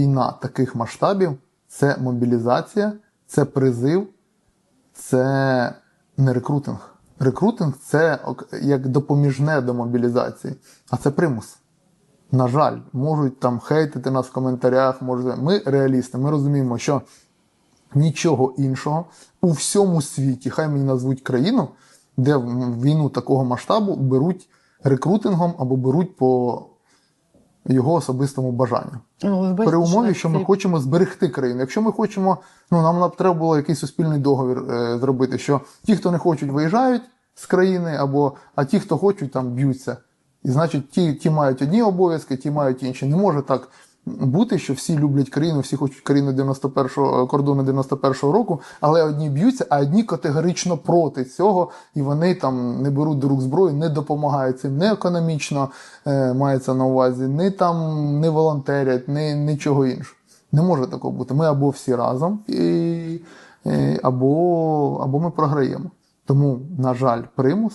Війна таких масштабів це мобілізація, це призив, це не рекрутинг. Рекрутинг це як допоміжне до мобілізації, а це примус. На жаль, можуть там хейтити нас в коментарях. Може, ми реалісти, ми розуміємо, що нічого іншого у всьому світі, хай мені назвуть країну, де війну такого масштабу беруть рекрутингом або беруть по його особистому бажанню. Ну, При умові, що ми хочемо зберегти країну. Якщо ми хочемо, ну нам нам треба було якийсь суспільний договір е, зробити, що ті, хто не хочуть, виїжджають з країни, або а ті, хто хочуть, там б'ються. І значить, ті, ті мають одні обов'язки, ті мають інші. Не може так бути, що всі люблять країну, всі хочуть країну 91-го, кордону 91-го року, але одні б'ються, а одні категорично проти цього, і вони там не беруть до рук зброю, не допомагають цим не економічно е, мається на увазі, не там не волонтерять, не нічого іншого. Не може такого бути. Ми або всі разом, і, і, або, або ми програємо. Тому, на жаль, примус